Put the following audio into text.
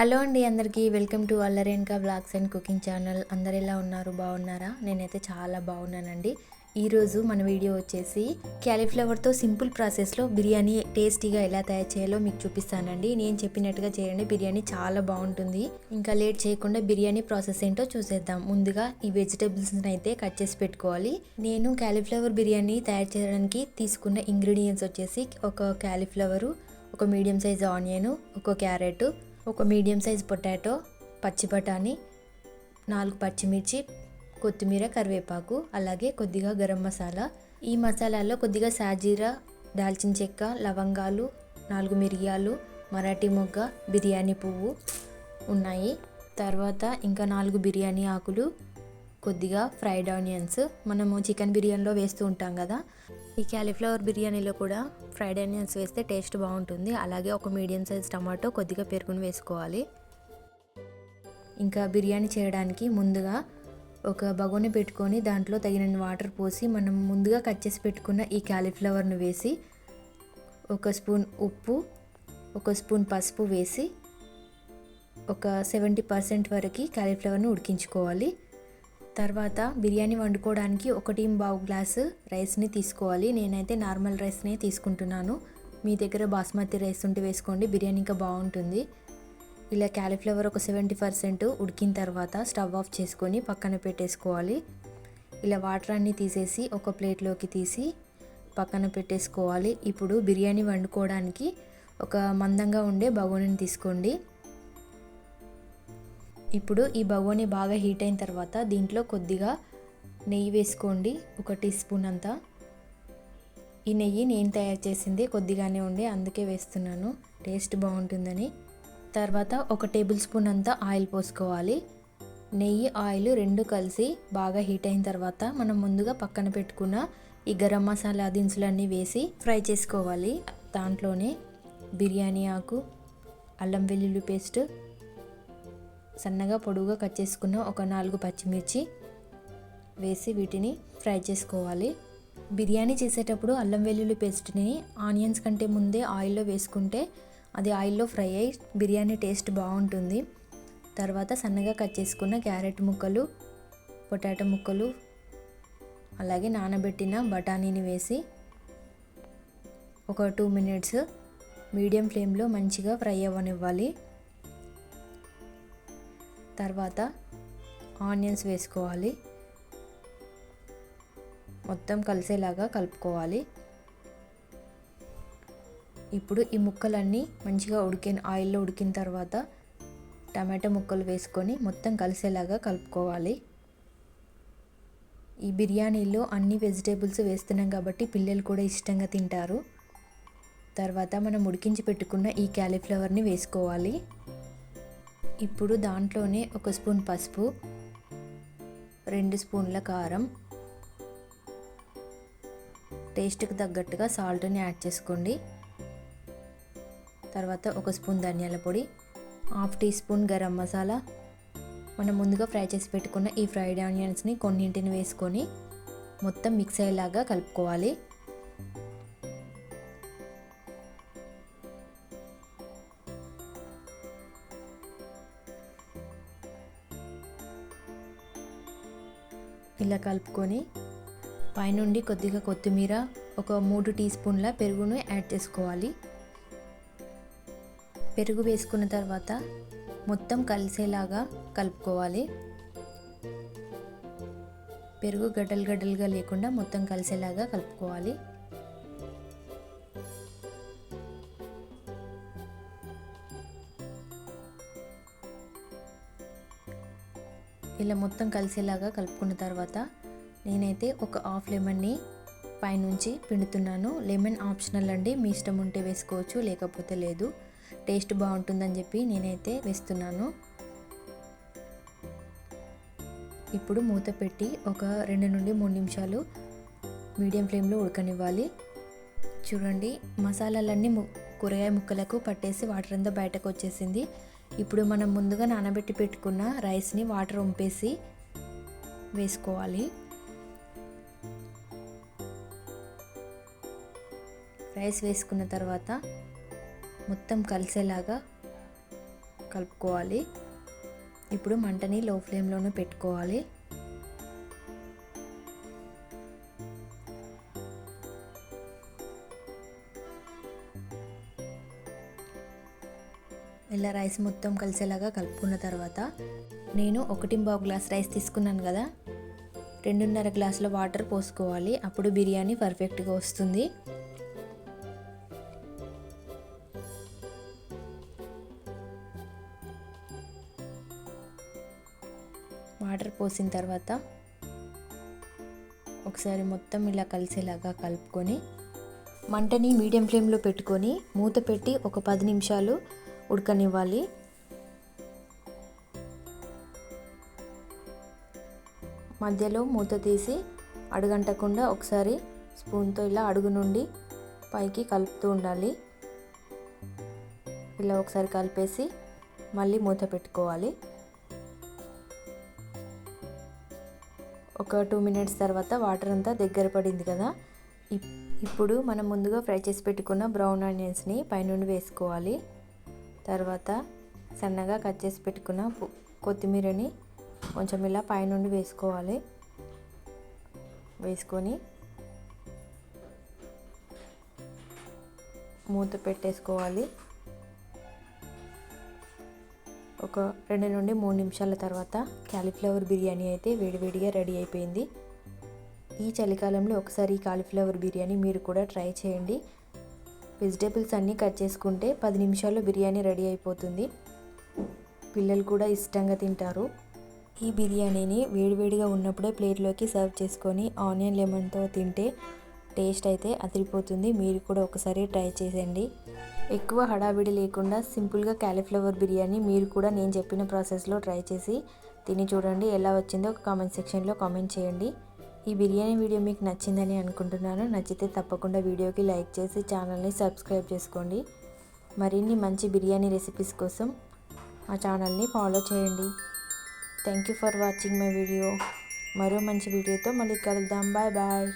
Hello అండి అందరికీ welcome to అల్లరేన్కా బ్లాగ్స్ అండ్ కుకింగ్ ఛానల్. అందరు ఎలా ఉన్నారు? బాగున్నారా? నేనైతే చాలా బాగున్నానండి. ఈరోజు మన వీడియో వచ్చేసి క్యాలీఫ్లవర్తో సింపుల్ ప్రాసెస్లో బిర్యానీ టేస్టీగా ఎలా తయారు చేయాలో మీకు చూపిస్తానండి. నేను చెప్పినట్టుగా చేయండి బిర్యానీ చాలా బాగుంటుంది. ఇంకా లేట్ చేయకుండా బిర్యానీ ప్రాసెస్ ఏంటో చూసేద్దాం. ముందుగా ఈ వెజిటేబుల్స్ని అయితే కట్ చేసి పెట్టుకోవాలి. నేను క్యాలీఫ్లవర్ బిర్యానీ తయారు చేయడానికి తీసుకున్న ఇంగ్రీడియంట్స్ వచ్చేసి ఒక క్యాలీఫ్లవరు ఒక మీడియం సైజ్ ఆనియన్ ఒక క్యారెట్ ఒక మీడియం సైజ్ పొటాటో పచ్చి బఠానీ నాలుగు పచ్చిమిర్చి కొత్తిమీర కరివేపాకు అలాగే కొద్దిగా గరం మసాలా. ఈ మసాలాలో కొద్దిగా సాజీరా దాల్చిన చెక్క లవంగాలు నాలుగు మిరియాలు మరాఠీ మొగ్గ బిర్యానీ పువ్వు ఉన్నాయి. తర్వాత ఇంకా నాలుగు బిర్యానీ ఆకులు కొద్దిగా ఫ్రైడ్ ఆనియన్స్ మనము చికెన్ బిర్యానీలో వేస్తూ ఉంటాం కదా. ఈ క్యాలీఫ్లవర్ బిర్యానీలో కూడా ఫ్రైడ్ ఆనియన్స్ వేస్తే టేస్ట్ బాగుంటుంది. అలాగే ఒక మీడియం సైజ్ టమాటో కొద్దిగా పెరుగును వేసుకోవాలి. ఇంకా బిర్యానీ చేయడానికి ముందుగా ఒక బగోని పెట్టుకొని దాంట్లో తగినన్ని వాటర్ పోసి మనం ముందుగా కట్ చేసి పెట్టుకున్న ఈ క్యాలీఫ్లవర్ను వేసి ఒక స్పూన్ ఉప్పు ఒక స్పూన్ పసుపు వేసి ఒక సెవెంటీ పర్సెంట్ వరకు క్యాలీఫ్లవర్ను ఉడికించుకోవాలి. తర్వాత బిర్యానీ వండుకోవడానికి ఒకటి బావు గ్లాసు రైస్ని తీసుకోవాలి. నేనైతే నార్మల్ రైస్నే తీసుకుంటున్నాను. మీ దగ్గర బాస్మతి రైస్ ఉంటే వేసుకోండి బిర్యానీ ఇంకా బాగుంటుంది. ఇలా క్యాలీఫ్లవర్ ఒక సెవెంటీ పర్సెంట్ ఉడికిన తర్వాత స్టవ్ ఆఫ్ చేసుకొని పక్కన పెట్టేసుకోవాలి. ఇలా వాటర్ అన్నీ తీసేసి ఒక ప్లేట్లోకి తీసి పక్కన పెట్టేసుకోవాలి. ఇప్పుడు బిర్యానీ వండుకోవడానికి ఒక మందంగా ఉండే బగోనిని తీసుకోండి. ఇప్పుడు ఈ బగోని బాగా హీట్ అయిన తర్వాత దీంట్లో కొద్దిగా నెయ్యి వేసుకోండి. ఒక టీ స్పూన్ అంతా. ఈ నెయ్యి నేను తయారు చేసింది కొద్దిగానే ఉండి అందుకే వేస్తున్నాను. టేస్ట్ బాగుంటుందని. తర్వాత ఒక టేబుల్ స్పూన్ అంతా ఆయిల్ పోసుకోవాలి. నెయ్యి ఆయిల్ రెండు కలిసి బాగా హీట్ అయిన తర్వాత మనం ముందుగా పక్కన పెట్టుకున్న ఈ గరం మసాలా దినుసులన్నీ వేసి ఫ్రై చేసుకోవాలి. దాంట్లోనే బిర్యానీ ఆకు అల్లం వెల్లుల్లి పేస్ట్ సన్నగా పొడుగుగా కట్ చేసుకున్న ఒక నాలుగు పచ్చిమిర్చి వేసి వీటిని ఫ్రై చేసుకోవాలి. బిర్యానీ చేసేటప్పుడు అల్లం వెల్లుల్లి పేస్ట్ని ఆనియన్స్ కంటే ముందే ఆయిల్లో వేసుకుంటే అది ఆయిల్లో ఫ్రై అయ్యి బిర్యానీ టేస్ట్ బాగుంటుంది. తర్వాత సన్నగా కట్ చేసుకున్న క్యారెట్ ముక్కలు పొటాటో ముక్కలు అలాగే నానబెట్టిన బఠానీని వేసి ఒక టూ మినిట్స్ మీడియం ఫ్లేమ్లో మంచిగా ఫ్రై అవ్వనివ్వాలి. తర్వాత ఆనియన్స్ వేసుకోవాలి. మొత్తం కలిసేలాగా కలుపుకోవాలి. ఇప్పుడు ఈ ముక్కలన్నీ మంచిగా ఉడికిన ఆయిల్లో ఉడికిన తర్వాత టమాటో ముక్కలు వేసుకొని మొత్తం కలిసేలాగా కలుపుకోవాలి. ఈ బిర్యానీలో అన్ని వెజిటేబుల్స్ వేస్తున్నాం కాబట్టి పిల్లలు కూడా ఇష్టంగా తింటారు. తర్వాత మనం ఉడికించి పెట్టుకున్న ఈ క్యాలీఫ్లవర్ని వేసుకోవాలి. ఇప్పుడు దాంట్లోనే ఒక స్పూన్ పసుపు రెండు స్పూన్ల కారం. టేస్ట్కి తగ్గట్టుగా సాల్ట్ని యాడ్ చేసుకోండి. తర్వాత ఒక స్పూన్ ధనియాల పొడి half teaspoon garam masala. మనం ముందుగా ఫ్రై చేసి పెట్టుకున్న ఈ ఫ్రైడ్ ఆనియన్స్ని కొన్నింటిని వేసుకొని మొత్తం మిక్స్ అయ్యేలాగా కలుపుకోవాలి. ఇలా కలుపుకొని పైనుండి కొద్దిగా కొత్తిమీర ఒక మూడు టీ స్పూన్ల పెరుగును యాడ్ చేసుకోవాలి. పెరుగు వేసుకున్న తర్వాత మొత్తం కలిసేలాగా కలుపుకోవాలి. పెరుగు గడ్డలు గడ్డలుగా లేకుండా మొత్తం కలిసేలాగా కలుపుకోవాలి. ఇలా మొత్తం కలిసేలాగా కలుపుకున్న తర్వాత నేనైతే ఒక హాఫ్ లెమన్ని పైనుంచి పిండుతున్నాను. లెమన్ ఆప్షనల్ అండి. మీ ఇష్టం ఉంటే వేసుకోవచ్చు లేకపోతే లేదు. టేస్ట్ బాగుంటుందని చెప్పి నేనైతే వేస్తున్నాను. ఇప్పుడు మూత పెట్టి ఒక రెండు నుండి మూడు నిమిషాలు మీడియం ఫ్లేమ్లో ఉడకనివ్వాలి. చూడండి మసాలాలన్నీ ము కూరగాయ ముక్కలకు పట్టేసి వాటర్ అంతా బయటకు వచ్చేసింది. ఇప్పుడు మనం ముందుగా నానబెట్టి పెట్టుకున్న రైస్ని వాటర్ వంపేసి వేసుకోవాలి. రైస్ వేసుకున్న తర్వాత మొత్తం కలిసేలాగా కలుపుకోవాలి. ఇప్పుడు మంటని లో ఫ్లేమ్లోనే పెట్టుకోవాలి. ఇలా రైస్ మొత్తం కలిసేలాగా కలుపుకున్న తర్వాత నేను ఒకటి గ్లాస్ రైస్ తీసుకున్నాను కదా. రెండున్నర గ్లాసుల వాటర్ పోసుకోవాలి. అప్పుడు బిర్యానీ పర్ఫెక్ట్గా వస్తుంది. వాటర్ పోసిన తర్వాత ఒకసారి మొత్తం ఇలా కలిసేలాగా కలుపుకొని మంటని మీడియం ఫ్లేమ్లో పెట్టుకొని మూత పెట్టి ఒక పది నిమిషాలు ఉడకనివ్వాలి. మధ్యలో మూత తీసి అడుగంటకుండా ఒకసారి స్పూన్తో ఇలా అడుగు నుండి పైకి కలుపుతూ ఉండాలి. ఇలా ఒకసారి కలిపేసి మళ్ళీ మూత పెట్టుకోవాలి. ఒక టూ మినిట్స్ తర్వాత వాటర్ అంతా దగ్గర పడింది కదా. ఇప్పుడు మనం ముందుగా ఫ్రై చేసి పెట్టుకున్న బ్రౌన్ ఆనియన్స్ని పైనుండి వేసుకోవాలి. తర్వాత సన్నగా కట్ చేసి పెట్టుకున్న కొత్తిమీరని కొంచెం ఇలా పైనుండి వేసుకోవాలి. వేసుకొని మూత పెట్టేసుకోవాలి. ఒక రెండు నుండి మూడు నిమిషాల తర్వాత క్యాలీఫ్లవర్ బిర్యానీ అయితే వేడివేడిగా రెడీ అయిపోయింది. ఈ చలికాలంలో ఒకసారి ఈ కాలీఫ్లవర్ బిర్యానీ మీరు కూడా ట్రై చేయండి. వెజిటేబుల్స్ అన్నీ కట్ చేసుకుంటే పది నిమిషాల్లో బిర్యానీ రెడీ అయిపోతుంది. పిల్లలు కూడా ఇష్టంగా తింటారు. ఈ బిర్యానీని వేడివేడిగా ఉన్నప్పుడే ప్లేట్లోకి సర్వ్ చేసుకొని ఆనియన్ లెమన్తో తింటే టేస్ట్ అయితే అదిరిపోతుంది. మీరు కూడా ఒకసారి ట్రై చేసేయండి. ఎక్కువ హడావిడి లేకుండా సింపుల్గా క్యాలీఫ్లవర్ బిర్యానీ మీరు కూడా నేను చెప్పిన ప్రాసెస్లో ట్రై చేసి తిని చూడండి. ఎలా వచ్చిందో కామెంట్ సెక్షన్లో కామెంట్ చేయండి. ఈ బిర్యానీ వీడియో మీకు నచ్చిందని అనుకుంటున్నాను. నచ్చితే తప్పకుండా వీడియోకి లైక్ చేసి ఛానల్ని సబ్స్క్రైబ్ చేసుకోండి. మరిన్ని మంచి బిర్యానీ రెసిపీస్ కోసం మా ఛానల్ని ఫాలో చేయండి. Thank you for watching my video మరో మంచి వీడియోతో మళ్ళీ కలుద్దాం. Bye bye